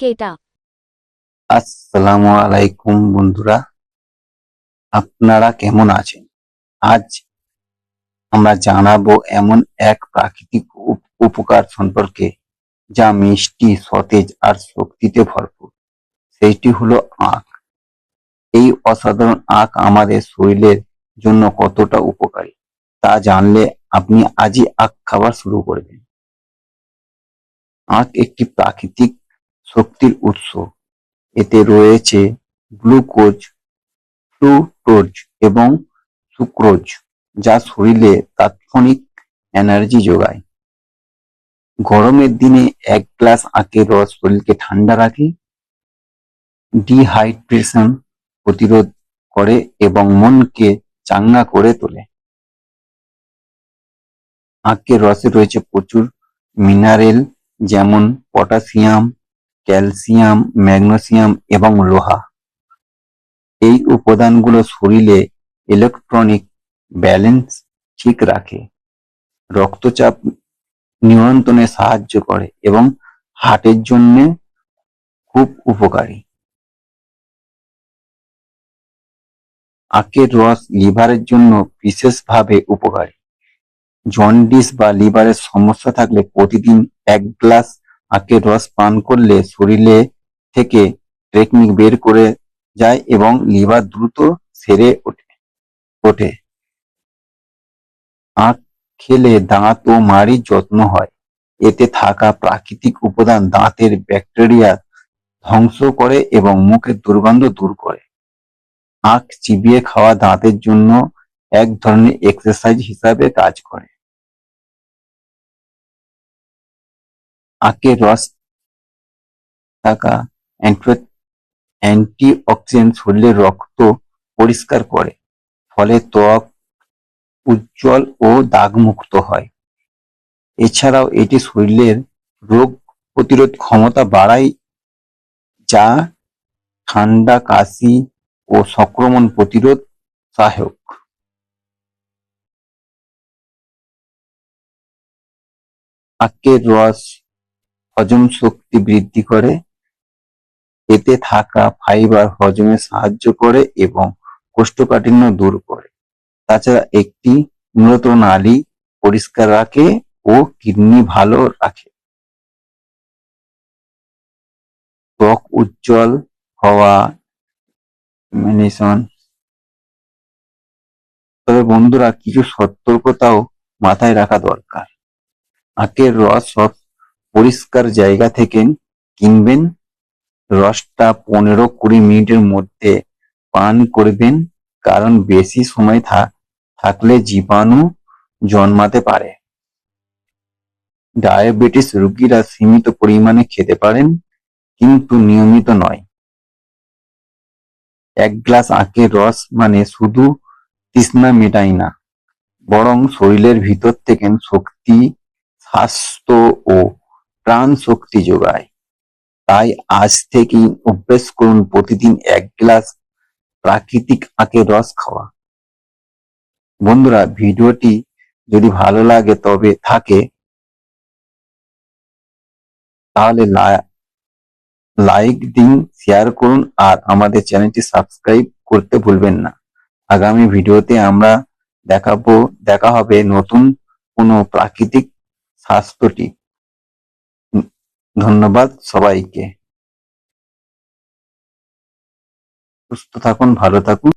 কেটা। আসসালামু আলাইকুম বন্ধুরা, আপনারা কেমন আছেন? আজ আমরা জানাব এমন এক প্রাকৃতিক উপকার সম্পর্কে যা মিষ্টি, সতেজ আর শক্তিতে ভরপুর। সেইটি হলো আখ। এই অসাধারণ আখ আমাদের শরীরের জন্য কতটা উপকারী, তা জানলে আপনি আজই আখ খাবার শুরু করবেন। আখ একটি প্রাকৃতিক শক্তির উৎস। এতে রয়েছে গ্লুকোজ ফ্লুটোজ এবং সুক্রোজ, যা শরীরে তাৎক্ষণিক এনার্জি যোগায়। গরমের দিনে এক গ্লাস আখের রস শরীরকে ঠান্ডা রাখে, ডিহাইড্রেশন প্রতিরোধ করে এবং মনকে চাঙ্গা করে তোলে। আখের রসে রয়েছে প্রচুর মিনারেল যেমন পটাশিয়াম, ক্যালসিয়াম, ম্যাগনেসিয়াম এবং লোহা। এই উপাদানগুলো শরীরে ইলেকট্রনিক ব্যালেন্স ঠিক রাখে, রক্তচাপ নিয়ন্ত্রণে সাহায্য করে এবং হার্টের জন্য খুব উপকারী। আখের রস লিভারের জন্য বিশেষভাবে উপকারী। জন্ডিস বা লিভারের সমস্যা থাকলে প্রতিদিন এক গ্লাস আখের রস পান করলে শরীরে থেকে টেকনিক বের করে যায় এবং লিভার দ্রুত সেরে ওঠে। ওঠে। আখ খেলে দাঁত ও মাড়ির যত্ন হয়। এতে থাকা প্রাকৃতিক উপাদান দাঁতের ব্যাকটেরিয়া ধ্বংস করে এবং মুখের দুর্গন্ধ দূর করে। আখ চিবিয়ে খাওয়া দাঁতের জন্য এক ধরনের এক্সারসাইজ হিসাবে কাজ করে। আখের রস থাকা অ্যান্টি অক্সিডেন্ট শরীরের রক্ত পরিষ্কার করে, ফলে ত্বক উজ্জ্বল ও দাগমুক্ত হয়। এছাড়াও এটি শরীরের রোগ প্রতিরোধ ক্ষমতা বাড়ায়, যা ঠান্ডা, কাশি ও সংক্রমণ প্রতিরোধ সহায়ক। আখের রস হজম শক্তি বৃদ্ধি করে। এতে থাকা ফাইবার হজমে সাহায্য করে এবং কোষ্ঠকাঠিন্য দূর করে। তাছাড়া একটি মূলত নালী পরিষ্কার রাখে ও কিডনি ভালো রাখে। ত্বক উজ্জ্বল হওয়া মেনিসন তবে বন্ধুরা, কিছু সতর্কতাও মাথায় রাখা দরকার। আখের রস সব পরিষ্কার জায়গা থেকে কিনবেন। রসটা পনেরো কুড়ি মিনিটের মধ্যে পান করবেন, কারণ বেশি সময় থাকলে জীবাণু জন্মাতে পারে। ডায়াবেটিস রোগীরা সীমিত পরিমাণে খেতে পারেন, কিন্তু নিয়মিত নয়। এক গ্লাস আখের রস মানে শুধু তৃষ্ণা মেটায় না, বরং শরীরের ভিতর থেকে শক্তি, স্বাস্থ্য ও প্রাণ শক্তি যোগায়। তাই আজ থেকেই অভ্যেস করুন প্রতিদিন এক গ্লাস প্রাকৃতিক আখের রস খাওয়া। বন্ধুরা, ভিডিওটি যদি ভালো লাগে তবে থাকে, তাহলে লাইক দিন, শেয়ার করুন আর আমাদের চ্যানেলটি সাবস্ক্রাইব করতে ভুলবেন না। আগামী ভিডিওতে আমরা দেখাবো, দেখা হবে নতুন কোনো প্রাকৃতিক স্বাস্থ্যটি ধন্যবাদ সবাইকে। সুস্থ থাকুন ভালো থাকুন।